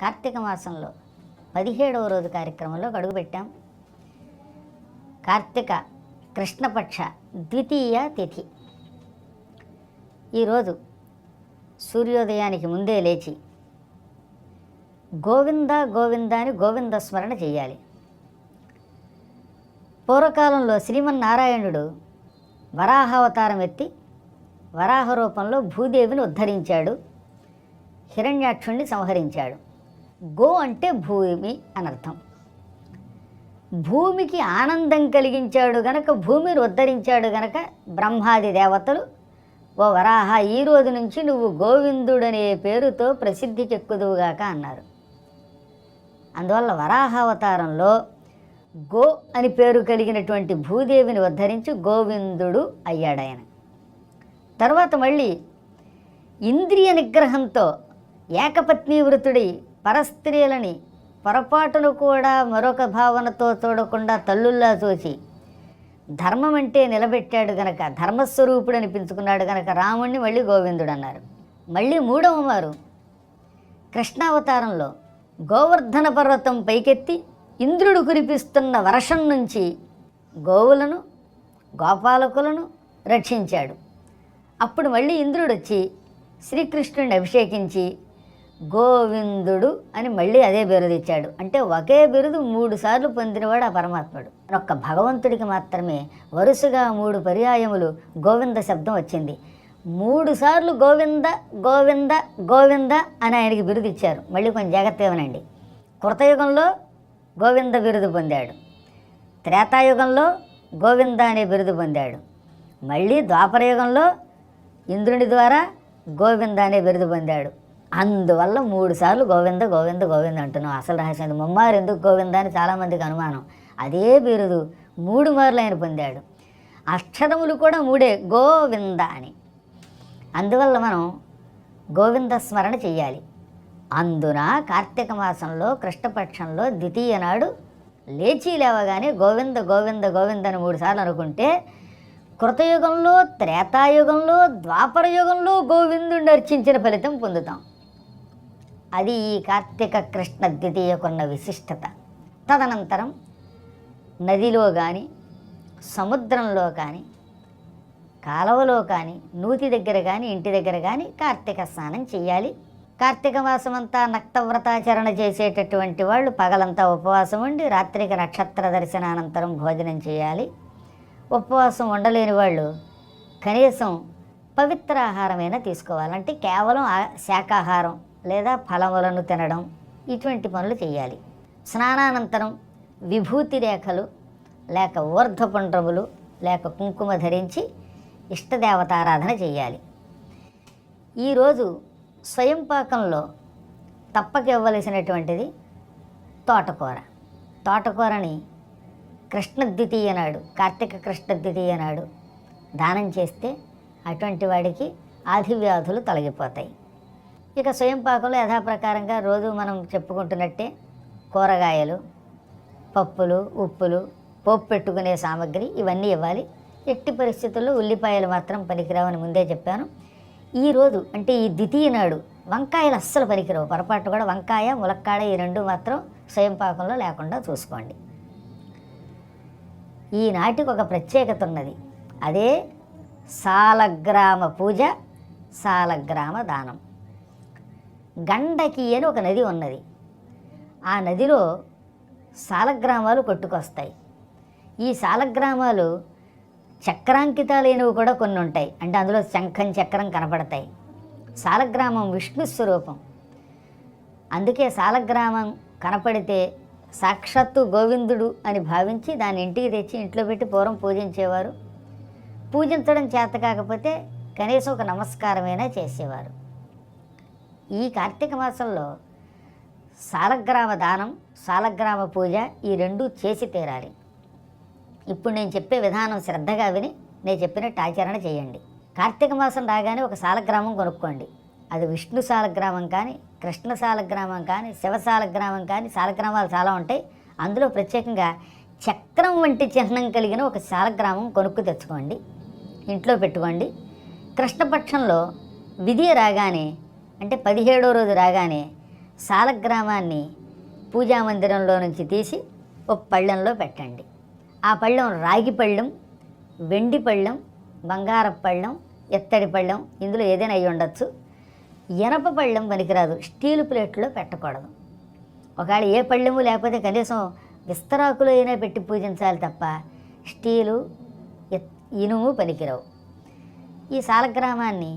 కార్తీక మాసంలో పదిహేడవ రోజు కార్యక్రమంలో అడుగుపెట్టాం కార్తీక కృష్ణపక్ష ద్వితీయ తిథి. ఈరోజు సూర్యోదయానికి ముందే లేచి గోవింద గోవింద అని గోవింద స్మరణ చేయాలి. పూర్వకాలంలో శ్రీమన్నారాయణుడు వరాహావతారం ఎత్తి వరాహ రూపంలో భూదేవిని ఉద్ధరించాడు. హిరణ్యాక్షుణ్ణి సంహరించాడు. గో అంటే భూమి అనర్థం. భూమికి ఆనందం కలిగించాడు గనక భూమిని ఉద్ధరించాడు గనక బ్రహ్మాది దేవతలు ఓ వరాహ ఈ రోజు నుంచి నువ్వు గోవిందుడనే పేరుతో ప్రసిద్ధి చెక్కుదువుగాక అన్నారు. అందువల్ల వరాహావతారంలో గో అని పేరు కలిగినటువంటి భూదేవిని ఉద్ధరించి గోవిందుడు అయ్యాడాయన. తర్వాత మళ్ళీ ఇంద్రియ నిగ్రహంతో ఏకపత్ని వృతుడి పరస్త్రీలని పొరపాటును కూడా మరొక భావనతో చూడకుండా తల్లుల్లా చూసి ధర్మం అంటే నిలబెట్టాడు గనక ధర్మస్వరూపుడు అనిపించుకున్నాడు గనక రాముణ్ణి మళ్ళీ గోవిందుడు అన్నారు మళ్ళీ మూడవ మారు కృష్ణావతారంలో గోవర్ధన పర్వతం పైకెత్తి ఇంద్రుడు కురిపిస్తున్న వర్షం నుంచి గోవులను గోపాలకులను రక్షించాడు. అప్పుడు మళ్ళీ ఇంద్రుడు వచ్చి శ్రీకృష్ణుడిని అభిషేకించి గోవిందుడు అని మళ్ళీ అదే బిరుదు ఇచ్చాడు. అంటే ఒకే బిరుదు మూడు సార్లు పొందినవాడు ఆ పరమాత్ముడు. ఒక్క భగవంతుడికి మాత్రమే వరుసగా మూడు పర్యాయములు గోవింద శబ్దం వచ్చింది. మూడు సార్లు గోవింద గోవింద గోవింద అని ఆయనకి బిరుదు ఇచ్చారు. మళ్ళీ కొంచెం జాగ్రత్త ఇవ్వనండి కృతయుగంలో గోవింద బిరుదు పొందాడు. త్రేతాయుగంలో గోవింద అనే బిరుదు పొందాడు. మళ్ళీ ద్వాపరయుగంలో ఇంద్రుని ద్వారా గోవింద అనే బిరుదు పొందాడు. అందువల్ల మూడు సార్లు గోవింద గోవింద గోవింద అంటున్నాం అసలు రహస్యం. ముమ్మారు ఎందుకు గోవింద అని చాలామందికి అనుమానం. అదే బిరుదు మూడు మార్లు ఆయన పొందాడు. అక్షరములు కూడా మూడే. గోవింద అని. అందువల్ల మనం గోవింద స్మరణ చెయ్యాలి. అందున కార్తీక మాసంలో కృష్ణపక్షంలో ద్వితీయ నాడు లేచి లేవగానే గోవింద గోవింద గోవింద అని మూడు సార్లు అనుకుంటే కృతయుగంలో త్రేతాయుగంలో ద్వాపర యుగంలో గోవిందుని అర్చించిన ఫలితం పొందుతాం. అది ఈ కార్తీక కృష్ణ ద్వితీయకున్న విశిష్టత. తదనంతరం నదిలో కానీ సముద్రంలో కానీ కాలువలో కానీ నూతి దగ్గర కానీ ఇంటి దగ్గర కానీ కార్తీక స్నానం చేయాలి కార్తీక మాసం అంతా నక్తవ్రతాచరణ చేసేటటువంటి వాళ్ళు పగలంతా ఉపవాసం ఉండి రాత్రికి నక్షత్ర దర్శనానంతరం భోజనం చేయాలి ఉపవాసం ఉండలేని వాళ్ళు కనీసం పవిత్ర ఆహారమైనా తీసుకోవాలంటే కేవలం శాకాహారం లేదా ఫలములను తినడం ఇటువంటి పనులు చేయాలి. స్నానానంతరం విభూతి రేఖలు లేక ఊర్ధ్వపుండ్రములు లేక కుంకుమ ధరించి ఇష్టదేవతారాధన చేయాలి. ఈరోజు స్వయం పాకంలో తప్పక ఇవ్వవలసినటువంటిది తోటకూర. తోటకూరని కృష్ణ ద్వితీయ నాడు కార్తీక కృష్ణ ద్వితీయ నాడు దానం చేస్తే అటువంటి వాడికి ఆధివ్యాధులు తొలగిపోతాయి. ఇక స్వయం పాకంలో యథాప్రకారంగా రోజు మనం చెప్పుకుంటున్నట్టే కూరగాయలు పప్పులు ఉప్పులు పోపు పెట్టుకునే సామాగ్రి ఇవన్నీ ఇవ్వాలి. ఎట్టి పరిస్థితుల్లో ఉల్లిపాయలు మాత్రం పనికిరావని ముందే చెప్పాను. ఈరోజు అంటే ఈ ద్వితీయ నాడు వంకాయలు అస్సలు పనికిరావు. పొరపాటు కూడా వంకాయ ములక్కాడ ఈ రెండు మాత్రం స్వయం పాకంలో లేకుండా చూసుకోండి. ఈనాటికి ఒక ప్రత్యేకత ఉన్నది. అదే సాలగ్రామ పూజ సాలగ్రామ దానం. గండకి అని ఒక నది ఉన్నది. ఆ నదిలో సాలగ్రామాలు కొట్టుకొస్తాయి ఈ సాలగ్రామాలు చక్రాంకితాలైనవి కూడా కొన్ని ఉంటాయి. అంటే అందులో శంఖం చక్రం కనపడతాయి. సాలగ్రామం విష్ణు స్వరూపం. అందుకే సాలగ్రామం కనపడితే సాక్షాత్తు గోవిందుడు అని భావించి దాని ఇంటికి తెచ్చి ఇంట్లో పెట్టి పూర్వం పూజించేవారు. పూజించడం చేత కాకపోతే కనీసం ఒక నమస్కారమైనా చేసేవారు. ఈ కార్తీక మాసంలో సాలగ్రామ దానం సాలగ్రామ పూజ ఈ రెండు చేసి తీరాలి. ఇప్పుడు నేను చెప్పే విధానం శ్రద్ధగా విని నేను చెప్పినట్టు ఆచరణ చేయండి. కార్తీక మాసం రాగానే ఒక సాలగ్రామం కొనుక్కోండి. అది విష్ణు సాలగ్రామం కానీ కృష్ణ సాలగ్రామం కానీ శివ సాలగ్రామం కానీ సాలగ్రామాలు చాలా ఉంటాయి. అందులో ప్రత్యేకంగా చక్రం వంటి చిహ్నం కలిగిన ఒక సాలగ్రామం కొనుక్కు తెచ్చుకోండి. ఇంట్లో పెట్టుకోండి. కృష్ణపక్షంలో విధి రాగానే అంటే పదిహేడో రోజు రాగానే సాలగ్రామాన్ని పూజా మందిరంలో నుంచి తీసి ఒక పళ్ళెంలో పెట్టండి. ఆ పళ్ళెం రాగి పళ్ళెం వెండి పళ్ళెం బంగారపు పళ్ళెం ఎత్తడి పళ్ళెం ఇందులో ఏదైనా అయి ఉండొచ్చు. ఎనప పళ్ళెం పనికిరాదు స్టీల్ ప్లేట్లో పెట్టకూడదు. ఒకవేళ ఏ పళ్ళెము లేకపోతే కనీసం విస్తరాకులు అయినా పెట్టి పూజించాలి తప్ప స్టీలు ఇనుము పనికిరావు. ఈ సాలగ్రామాన్ని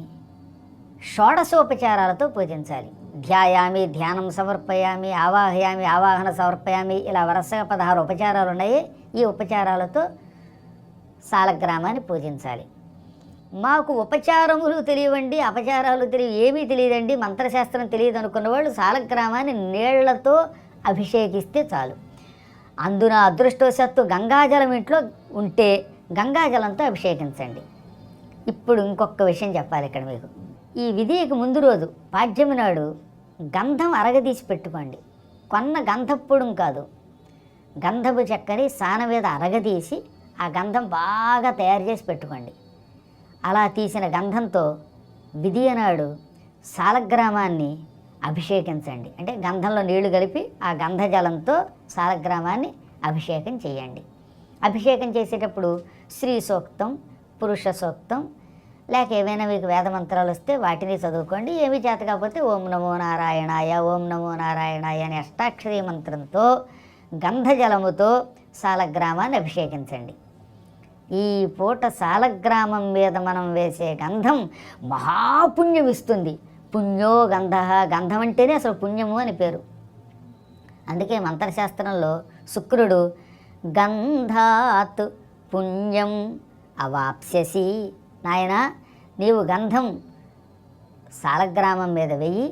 షోడశోపచారాలతో పూజించాలి. ధ్యాయామి ధ్యానం సమర్పయామి ఆవాహయామి ఆవాహన సమర్పయామి ఇలా వరుసగా పదహారు ఉపచారాలు ఉన్నాయి ఈ ఉపచారాలతో సాలగ్రామాన్ని పూజించాలి. మాకు ఉపచారములు తెలియవండి అపచారాలు తెలియ ఏమీ తెలియదండి మంత్రశాస్త్రం తెలియదు అనుకున్న వాళ్ళు సాలగ్రామాన్ని నీళ్ళతో అభిషేకిస్తే చాలు. అందున అదృష్టవశాత్తు గంగాజలం ఇంట్లో ఉంటే గంగాజలంతో అభిషేకించండి. ఇప్పుడు ఇంకొక విషయం చెప్పాలి ఇక్కడ మీకు. ఈ విధికి ముందు రోజు పాడ్యమి నాడు గంధం అరగదీసి పెట్టుకోండి. కొన్న గంధప్పుడం కాదు. గంధపు చక్కని సాన మీద అరగదీసి ఆ గంధం బాగా తయారు చేసి పెట్టుకోండి. అలా తీసిన గంధంతో విధియనాడు సాలగ్రామాన్ని అభిషేకించండి. అంటే గంధంలో నీళ్ళు కలిపి ఆ గంధజలంతో సాలగ్రామాన్ని అభిషేకం చేయండి. అభిషేకం చేసేటప్పుడు స్త్రీ సూక్తం పురుష సూక్తం లేక ఏవైనా మీకు వేద మంత్రాలు వస్తే వాటిని చదువుకోండి. ఏమి చేత కాకపోతే ఓం నమో నారాయణాయ ఓం నమో నారాయణాయ అనే అష్టాక్షరీ మంత్రంతో గంధజలముతో సాలగ్రామాన్ని అభిషేకించండి. ఈ పూట సాలగ్రామం మీద మనం వేసే గంధం మహాపుణ్యం ఇస్తుంది. పుణ్యో గంధ గంధం అంటేనే అసలు పుణ్యము అని పేరు. అందుకే మంత్రశాస్త్రంలో శుక్రుడు గంధాత్ పుణ్యం అవాప్స్యసి నాయన నీవు గంధం సాలగ్రామం మీద వెయ్యి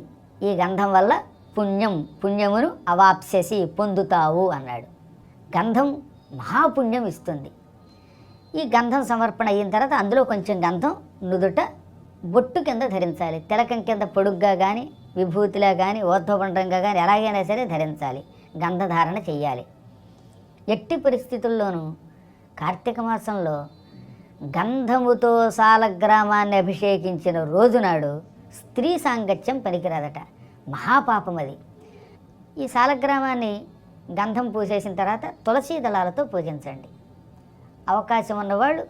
ఈ గంధం వల్ల పుణ్యం పుణ్యమును అవాప్సేసి పొందుతావు అన్నాడు. గంధం మహాపుణ్యం ఇస్తుంది. ఈ గంధం సమర్పణ అయిన తర్వాత అందులో కొంచెం గంధం నుదుట బొట్టు కింద ధరించాలి. తిలకం కింద పొడుగ్గా కానీ విభూతిలా కానీ ఓర్ధ్వపండంగా కానీ ఎలాగైనా సరే ధరించాలి. గంధధారణ చెయ్యాలి. ఎట్టి పరిస్థితుల్లోనూ కార్తీక మాసంలో గంధముతో సాలగ్రామాన్ని అభిషేకించిన రోజునాడు స్త్రీ సాంగత్యం పనికిరాదట. మహాపాపం అది. ఈ సాలగ్రామాన్ని గంధం పూసేసిన తర్వాత తులసీ దళాలతో పూజించండి. అవకాశం ఉన్నవాళ్ళు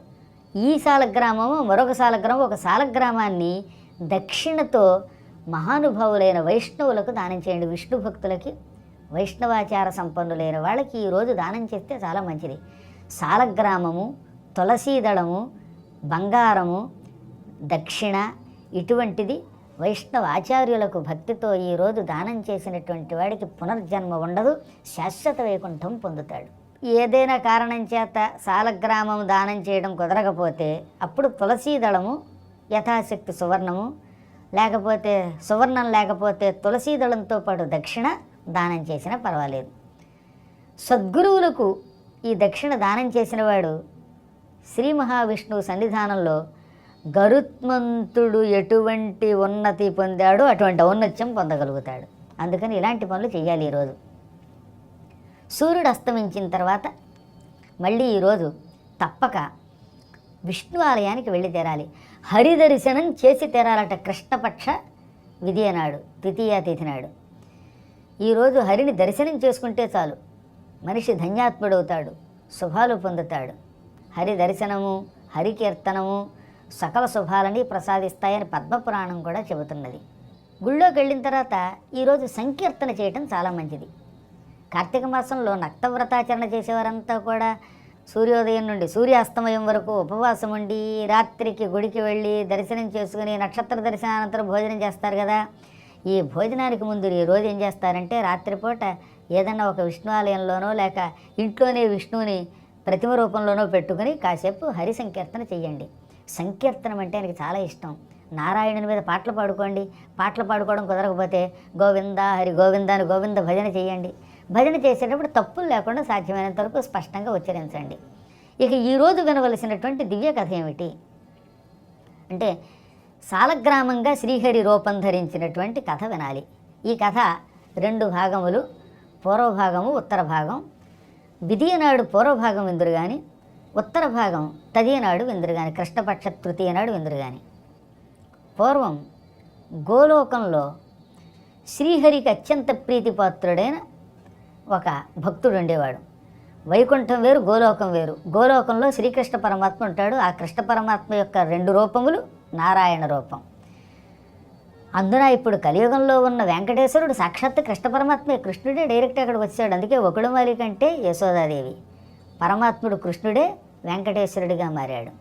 ఈ సాలగ్రామము మరొక సాలగ్రామం ఒక సాలగ్రామాన్ని దక్షిణతో మహానుభావులైన వైష్ణవులకు దానం చేయండి. విష్ణు భక్తులకి వైష్ణవాచార సంపన్నులైన వాళ్ళకి ఈరోజు దానం చేస్తే చాలా మంచిది. సాలగ్రామము తులసీదళము బంగారము దక్షిణ ఇటువంటిది వైష్ణవ ఆచార్యులకు భక్తితో ఈరోజు దానం చేసినటువంటి వాడికి పునర్జన్మ ఉండదు శాశ్వత వైకుంఠం పొందుతాడు. ఏదైనా కారణం చేత సాలగ్రామం దానం చేయడం కుదరకపోతే అప్పుడు తులసీ దళము యథాశక్తి సువర్ణము లేకపోతే సువర్ణం లేకపోతే తులసీ దళంతో పాటు దక్షిణ దానం చేసినా పర్వాలేదు. సద్గురువులకు ఈ దక్షిణ దానం చేసినవాడు శ్రీ మహావిష్ణువు సన్నిధానంలో గరుత్మంతుడు ఎటువంటి ఉన్నతి పొందాడో అటువంటి ఔన్నత్యం పొందగలుగుతాడు. అందుకని ఇలాంటి పనులు చేయాలి ఈరోజు. సూర్యుడు అస్తమించిన తర్వాత మళ్ళీ ఈరోజు తప్పక విష్ణు ఆలయానికి వెళ్ళి తెరాలి. హరి దర్శనం చేసి తెరాలట కృష్ణపక్ష విధి నాడు ద్వితీయ తిథి నాడు. ఈరోజు హరిని దర్శనం చేసుకుంటే చాలు. మనిషి ధన్యాత్ముడవుతాడు శుభాలు పొందుతాడు. హరి దర్శనము హరికీర్తనము సకల శుభాలని ప్రసాదిస్తాయని పద్మపురాణం కూడా చెబుతున్నది. గుళ్ళోకి వెళ్ళిన తర్వాత ఈరోజు సంకీర్తన చేయటం చాలా మంచిది. కార్తీక మాసంలో నక్తవ్రతాచరణ చేసేవారంతా కూడా సూర్యోదయం నుండి సూర్యాస్తమయం వరకు ఉపవాసం ఉండి రాత్రికి గుడికి వెళ్ళి దర్శనం చేసుకుని నక్షత్ర దర్శనానంతరం భోజనం చేస్తారు కదా. ఈ భోజనానికి ముందు ఈ రోజు ఏం చేస్తారంటే రాత్రిపూట ఏదన్నా ఒక విష్ణు ఆలయంలోనో లేక ఇంట్లోనే విష్ణువుని ప్రతిమ రూపంలోనో పెట్టుకుని కాసేపు హరి సంకీర్తన చెయ్యండి. సంకీర్తనం అంటే ఆయనకి చాలా ఇష్టం. నారాయణుని మీద పాటలు పాడుకోండి. పాటలు పాడుకోవడం కుదరకపోతే గోవింద హరి గోవింద అని గోవింద భజన చేయండి భజన చేసేటప్పుడు తప్పులు లేకుండా సాధ్యమైనంత వరకు స్పష్టంగా ఉచ్చరించండి. ఇక ఈరోజు వినవలసినటువంటి దివ్య కథ ఏమిటి? అంటే సాలగ్రామంగా శ్రీహరి రూపం ధరించినటువంటి కథ వినాలి. ఈ కథ రెండు భాగములు పూర్వభాగము ఉత్తర భాగం. విధియ పూర్వభాగం విందురు కానీ ఉత్తర భాగం తదియనాడు విందురు కానీ కృష్ణపక్ష తృతీయ నాడు విందురు కానీ పూర్వం గోలోకంలో శ్రీహరికి అత్యంత ప్రీతిపాత్రుడైన ఒక భక్తుడు ఉండేవాడు వైకుంఠం వేరు గోలోకం వేరు. గోలోకంలో శ్రీకృష్ణ పరమాత్మ ఉంటాడు. ఆ కృష్ణ పరమాత్మ యొక్క రెండు రూపములు నారాయణ రూపం. అందున ఇప్పుడు కలియుగంలో ఉన్న వెంకటేశ్వరుడు సాక్షాత్ కృష్ణ పరమాత్మే. కృష్ణుడే డైరెక్ట్ అక్కడికి వచ్చాడు. అందుకే ఒకడుమాలి కంటే యశోదాదేవి. పరమాత్ముడు కృష్ణుడే వెంకటేశ్వరుడిగా మారాడు.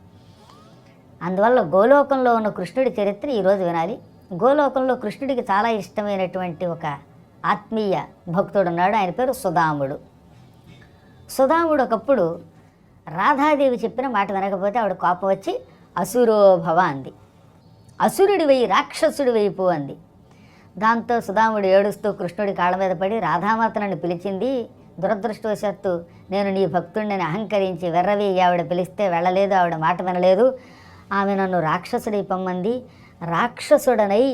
అందువల్ల గోలోకంలో ఉన్న కృష్ణుడి చరిత్ర ఈరోజు వినాలి. గోలోకంలో కృష్ణుడికి చాలా ఇష్టమైనటువంటి ఒక ఆత్మీయ భక్తుడు ఉన్నాడు ఆయన పేరు సుధాముడు. సుధాముడు ఒకప్పుడు రాధాదేవి చెప్పిన మాట వినకపోతే ఆవిడ కోపం వచ్చి అసురోభవ అంది. అసురుడివై వెయ్యి రాక్షసుడి అంది దాంతో సుధాముడు ఏడుస్తూ కృష్ణుడి కాళ్ళ మీద పడి రాధామాత నన్ను పిలిచింది. దురదృష్టవశాత్తు నేను నీ భక్తుడిని అహంకరించి వెర్రవేయి ఆవిడ పిలిస్తే వెళ్ళలేదు ఆవిడ మాట వినలేదు. ఆమె నన్ను రాక్షసుడి పొమ్మంది. రాక్షసుడనై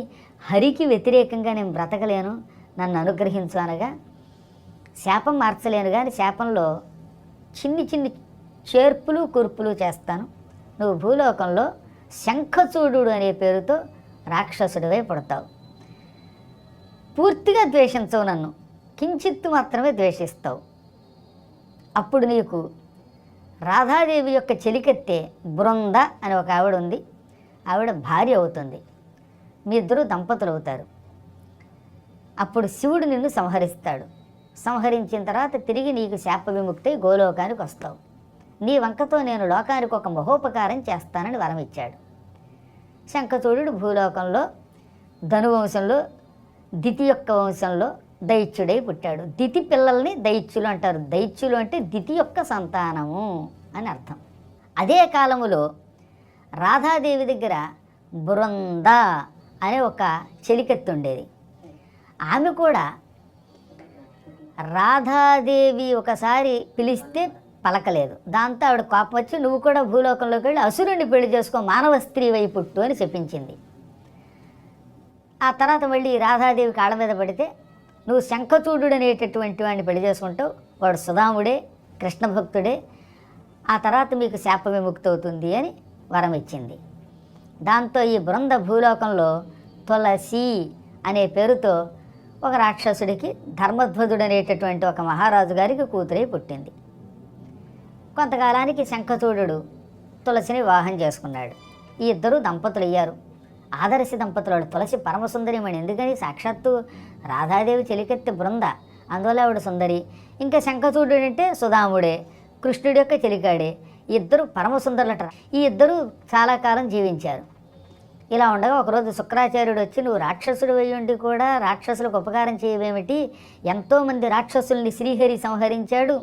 హరికి వ్యతిరేకంగా నేను బ్రతకలేను. నన్ను అనుగ్రహించు అనగా శాపం మార్చలేను కానీ శాపంలో చిన్ని చిన్ని చేర్పులు కూర్పులు చేస్తాను. నువ్వు భూలోకంలో శంఖచూడు అనే పేరుతో రాక్షసుడివై పుడతావు. పూర్తిగా ద్వేషించవు నన్ను. కించిత్తు మాత్రమే ద్వేషిస్తావు. అప్పుడు నీకు రాధాదేవి యొక్క చెలికెత్తే బృంద అని ఒక ఆవిడ ఉంది ఆవిడ భార్య అవుతుంది. మీ ఇద్దరు దంపతులు అవుతారు అప్పుడు శివుడు నిన్ను సంహరిస్తాడు. సంహరించిన తర్వాత తిరిగి నీకు శాప విముక్తి గోలోకానికి వస్తావు. నీ వంకతో నేను లోకానికి ఒక మహోపకారం చేస్తానని వరం ఇచ్చాడు. శంఖచూడు భూలోకంలో ధనువంశంలో దితి యొక్క వంశంలో దైత్యుడై పుట్టాడు. దితి పిల్లల్ని దైత్యులు అంటారు. దైత్యులు అంటే దితి యొక్క సంతానము అని అర్థం. అదే కాలములో రాధాదేవి దగ్గర బృంద అనే ఒక చెలికెత్తు ఉండేది. ఆమె కూడా రాధాదేవి ఒకసారి పిలిస్తే పలకలేదు. దాంతో ఆవిడ కోపం వచ్చి నువ్వు కూడా భూలోకంలోకి వెళ్ళి అసురుణ్ణి పెళ్ళి చేసుకో మానవ స్త్రీ వై పుట్టు అని చెప్పించింది. ఆ తర్వాత మళ్ళీ రాధాదేవి కాళ్ళ మీద పడితే నువ్వు శంఖచూడు అనేటటువంటి వాడిని పెళ్ళి చేసుకుంటావు. వాడు సుధాముడే కృష్ణ భక్తుడే. ఆ తర్వాత మీకు శాప విముక్తి అవుతుంది అని వరం ఇచ్చింది. దాంతో ఈ బృంద భూలోకంలో తులసి అనే పేరుతో ఒక రాక్షసుడికి ధర్మధ్వజుడు అనేటటువంటి ఒక మహారాజు గారికి కూతురై పుట్టింది. కొంతకాలానికి శంఖచూడు తులసిని వివాహం చేసుకున్నాడు. ఈ ఇద్దరు దంపతులు అయ్యారు ఆదర్శ దంపతులు తులసి పరమసుందరిమణి. ఎందుకని? సాక్షాత్తు రాధాదేవి చెలికెత్తి బృంద. అందువల్ల ఆవిడ సుందరి. ఇంకా శంఖచూడు అంటే సుధాముడే కృష్ణుడి యొక్క చెలికాడే. ఇద్దరు పరమసుందరులట. ఈ ఇద్దరు చాలా కాలం జీవించారు. ఇలా ఉండగా ఒకరోజు శుక్రాచార్యుడు వచ్చి నువ్వు రాక్షసుడు అయ్యుండి కూడా రాక్షసులకు ఉపకారం చేయవేమిటి? ఎంతోమంది రాక్షసుల్ని శ్రీహరి సంహరించాడు.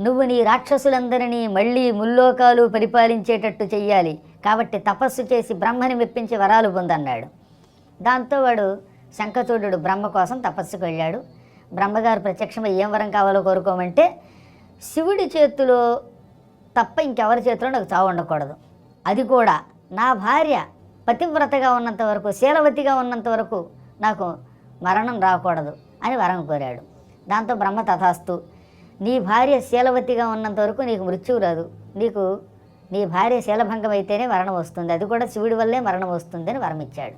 నువ్వు నీ రాక్షసులందరినీ మళ్ళీ ముల్లోకాలు పరిపాలించేటట్టు చెయ్యాలి. కాబట్టి తపస్సు చేసి బ్రహ్మని మెప్పించి వరాలు పొందన్నాడు. దాంతో వాడు శంఖచూడు బ్రహ్మ కోసం తపస్సుకు వెళ్ళాడు. బ్రహ్మగారు ప్రత్యక్షమై ఏం వరం కావాలో కోరుకోమంటే శివుడి చేతిలో తప్ప ఇంకెవరి చేతిలో నాకు చావు ఉండకూడదు. అది కూడా నా భార్య పతివ్రతగా ఉన్నంత వరకు శీలవతిగా ఉన్నంత వరకు నాకు మరణం రాకూడదు అని వరం కోరాడు. దాంతో బ్రహ్మ తథాస్తు నీ భార్య శీలవతిగా ఉన్నంత వరకు నీకు మృత్యువు రాదు. నీకు నీ భార్య శీలభంగం అయితేనే మరణం వస్తుంది. అది కూడా శివుడి వల్లే మరణం వస్తుందని వరం ఇచ్చాడు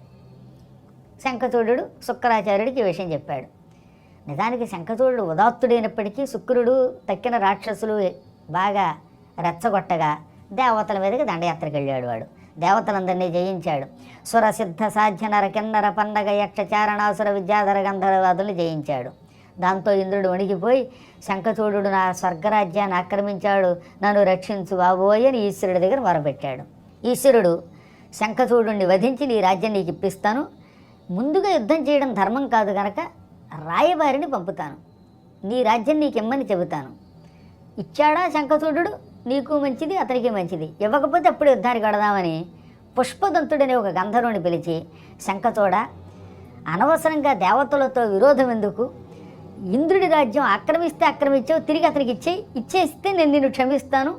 శంఖచూడు శుక్రాచార్యుడికి ఈ విషయం చెప్పాడు. నిజానికి శంఖచూడు ఉదాత్తుడైనప్పటికీ శుక్రుడు తక్కిన రాక్షసులు బాగా రెచ్చగొట్టగా దేవతల మీదకి దండయాత్రకు వెళ్ళాడు వాడు. దేవతలందరినీ జయించాడు. సురసిద్ధ సాధ్య నర కిన్నర పన్నగ యక్ష చారణాసుర విద్యాధర గంధర్వాదుల్ని జయించాడు. దాంతో ఇంద్రుడు వణిగిపోయి శంఖచూడు నా స్వర్గరాజ్యాన్ని ఆక్రమించాడు నన్ను రక్షించు బాబోయ్ అని ఈశ్వరుడి దగ్గర మొరపెట్టాడు ఈశ్వరుడు శంఖచూడుని వధించి నీ రాజ్యం నీకు ఇప్పిస్తాను. ముందుగా యుద్ధం చేయడం ధర్మం కాదు గనక రాయబారిని పంపుతాను. నీ రాజ్యం నీకు ఇమ్మని చెబుతాను. ఇచ్చాడా శంఖచూడు నీకు మంచిది అతనికి మంచిది. ఇవ్వకపోతే అప్పుడు యుద్ధానికి కడదామని పుష్పదంతుడని ఒక గంధర్వుని పిలిచి శంఖచూడ అనవసరంగా దేవతలతో విరోధం ఎందుకు? ఇంద్రుడి రాజ్యం ఆక్రమిస్తే ఆక్రమించావు తిరిగి అతనికి ఇచ్చేయి ఇచ్చేస్తే నేను నిన్ను క్షమిస్తాను.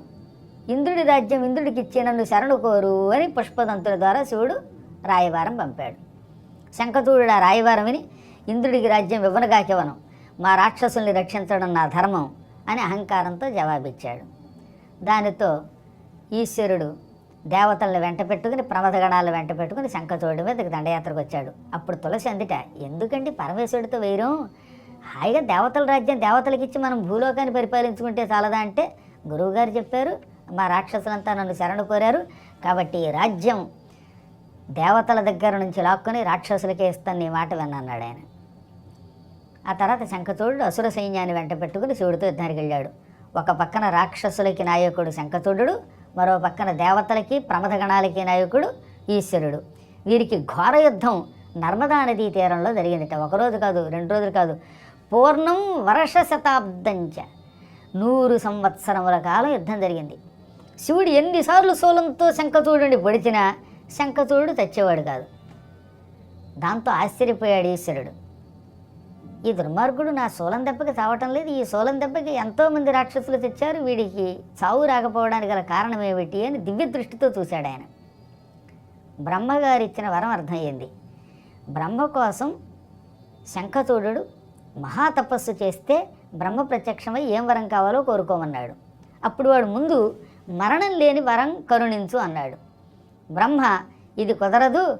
ఇంద్రుడి రాజ్యం ఇంద్రుడికి ఇచ్చే నన్ను శరణు కోరు అని పుష్పదంతుల ద్వారా శివుడు రాయవారం పంపాడు. శంఖచూడు ఆ రాయవారం విని ఇంద్రుడికి రాజ్యం ఇవ్వనుగాకివ్వను మా రాక్షసుల్ని రక్షించడం నా ధర్మం అని అహంకారంతో జవాబిచ్చాడు. దానితో ఈశ్వరుడు దేవతలను వెంట పెట్టుకుని ప్రమథగణాలు వెంట పెట్టుకుని శంఖచూడు మీదకి దండయాత్రకు వచ్చాడు. అప్పుడు తులసి అందుట ఎందుకండి పరమేశ్వరుడితో వైరం హాయిగా దేవతల రాజ్యం దేవతలకు ఇచ్చి మనం భూలోకాన్ని పరిపాలించుకుంటే చాలదా అంటే గురువుగారు చెప్పారు మా రాక్షసులంతా నన్ను శరణు కోరారు. కాబట్టి రాజ్యం దేవతల దగ్గర నుంచి లాక్కొని రాక్షసులకే ఇస్తాను నీ మాట విన్నాడు ఆయన. ఆ తర్వాత శంఖచూడు అసుర సైన్యాన్ని వెంట పెట్టుకుని శివుడితో యుద్ధానికి వెళ్ళాడు. ఒక పక్కన రాక్షసులకి నాయకుడు శంఖచూడు మరో పక్కన దేవతలకి ప్రమదగణాలకి నాయకుడు ఈశ్వరుడు. వీరికి ఘోర యుద్ధం నర్మదా నదీ తీరంలో జరిగిందట. ఒకరోజు కాదు రెండు రోజులు కాదు పూర్ణం వర్ష శతాబ్దంచ నూరు సంవత్సరముల కాలం యుద్ధం జరిగింది. శివుడు ఎన్నిసార్లు శూలంతో శంఖచూడుని పొడిచినా శంఖచూడు తెచ్చేవాడు కాదు. దాంతో ఆశ్చర్యపోయాడు ఈశ్వరుడు. ఈ దుర్మార్గుడు నా సోలం దెబ్బకి చావటం లేదు. ఈ సోలం దెబ్బకి ఎంతోమంది రాక్షసులు తెచ్చారు. వీడికి చావు రాకపోవడానికి గల కారణం ఏమిటి అని దివ్య దృష్టితో చూశాడు ఆయన. బ్రహ్మగారు ఇచ్చిన వరం అర్థమయ్యింది బ్రహ్మ కోసం శంఖచూడు మహాతపస్సు చేస్తే బ్రహ్మ ప్రత్యక్షమై ఏం వరం కావాలో కోరుకోమన్నాడు. అప్పుడు వాడు ముందు మరణం లేని వరం కరుణించు అన్నాడు. బ్రహ్మ ఇది కుదరదు.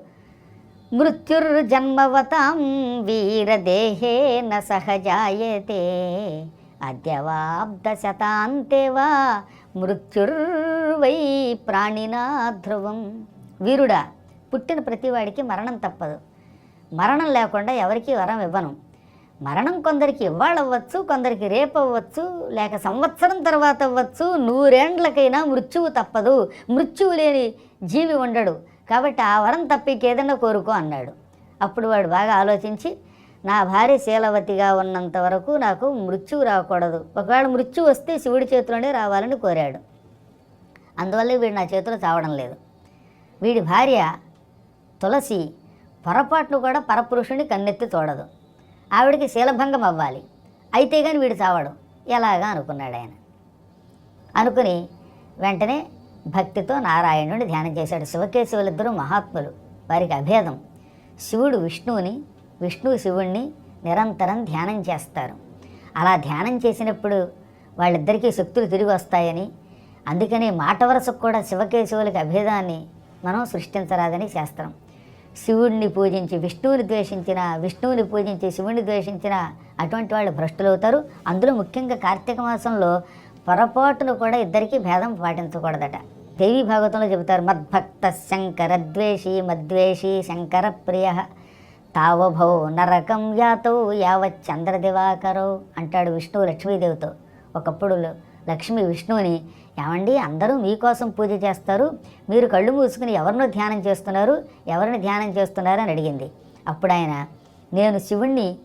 మృత్యుర్జన్మవతాం వీరదేహేన సహజాయతే. అద్యవాబ్ద శతాంతే వా మృత్యుర్వై ప్రాణినా ధ్రువం. వీరుడా పుట్టిన ప్రతివాడికి మరణం తప్పదు. మరణం లేకుండా ఎవరికీ వరం ఇవ్వను. మరణం కొందరికి ఇవ్వాళవ్వచ్చు కొందరికి రేపు అవ్వచ్చు లేక సంవత్సరం తర్వాత అవ్వచ్చు నూరేండ్లకైనా మృత్యువు తప్పదు. మృత్యువు లేని జీవి ఉండడు. కాబట్టి ఆ వరం తప్పికి ఏదైనా కోరుకో అన్నాడు. అప్పుడు వాడు బాగా ఆలోచించి నా భార్య శీలవతిగా ఉన్నంత వరకు నాకు మృత్యువు రాకూడదు. ఒకవేళ మృత్యు వస్తే శివుడి చేతిలోనే రావాలని కోరాడు. అందువల్ల వీడు నా చేతిలో చావడం లేదు. వీడి భార్య తులసి పొరపాటును కూడా పరపురుషుని కన్నెత్తి చూడదు ఆవిడికి శీలభంగం అవ్వాలి. అయితే కానీ వీడు చావడు. ఎలాగా అనుకున్నాడు ఆయన. అనుకుని వెంటనే భక్తితో నారాయణుడిని ధ్యానం చేశాడు. శివకేశవులిద్దరూ మహాత్ములు. వారికి అభేదం. శివుడు విష్ణువుని విష్ణువు శివుణ్ణి నిరంతరం ధ్యానం చేస్తారు. అలా ధ్యానం చేసినప్పుడు వాళ్ళిద్దరికీ శక్తులు తిరిగి వస్తాయని అందుకని మాట వరసకు కూడా శివకేశవులకి అభేదాన్ని మనం సృష్టించరాదని శాస్త్రం. శివుడిని పూజించి విష్ణువుని ద్వేషించిన విష్ణువుని పూజించి శివుడిని ద్వేషించిన అటువంటి వాళ్ళు భ్రష్టులవుతారు. అందులో ముఖ్యంగా కార్తీక మాసంలో పొరపాటును కూడా ఇద్దరికీ భేదం పాటించకూడదట. దేవి భాగవతంలో చెబుతారు మద్భక్త శంకర ద్వేషి మద్వేషి శంకర ప్రియ. తావభౌ నరకం యాతౌ యావత్ చంద్రదివాకరో అంటాడు విష్ణువు లక్ష్మీదేవితో. ఒకప్పుడు లక్ష్మి విష్ణువుని ఏమండి అందరూ మీకోసం పూజ చేస్తారు. మీరు కళ్ళు మూసుకుని ఎవరినో ధ్యానం చేస్తున్నారు? ఎవరిని ధ్యానం చేస్తున్నారు అని అడిగింది. అప్పుడు ఆయన నేను శివుణ్ణి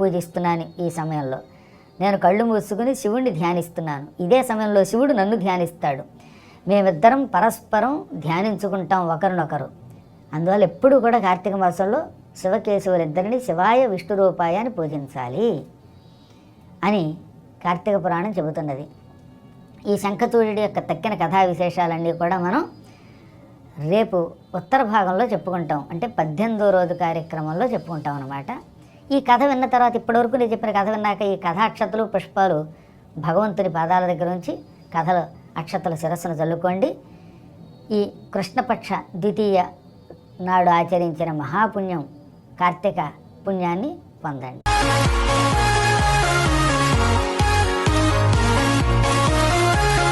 పూజిస్తున్నాను ఈ సమయంలో. నేను కళ్ళు మూసుకుని శివుణ్ణి ధ్యానిస్తున్నాను. ఇదే సమయంలో శివుడు నన్ను ధ్యానిస్తాడు. మేమిద్దరం పరస్పరం ధ్యానించుకుంటాం ఒకరినొకరు. అందువల్ల ఎప్పుడూ కూడా కార్తీక మాసంలో శివకేశవులిద్దరిని శివాయ విష్ణు రూపాయ అని పూజించాలి అని కార్తీక పురాణం చెబుతున్నది. ఈ శంఖచూడి యొక్క తక్కిన కథా విశేషాలన్నీ కూడా మనం రేపు ఉత్తర భాగంలో చెప్పుకుంటాం. అంటే పద్దెనిమిదో రోజు కార్యక్రమంలో చెప్పుకుంటాం అనమాట ఈ కథ విన్న తర్వాత ఇప్పటివరకు నేను చెప్పిన కథ విన్నాక ఈ కథ అక్షతలు పుష్పాలు భగవంతుని పాదాల దగ్గర నుంచి కథలు అక్షతల శిరస్సును చల్లుకోండి. ఈ కృష్ణపక్ష ద్వితీయ నాడు ఆచరించిన మహాపుణ్యం కార్తీక పుణ్యాన్ని పొందండి.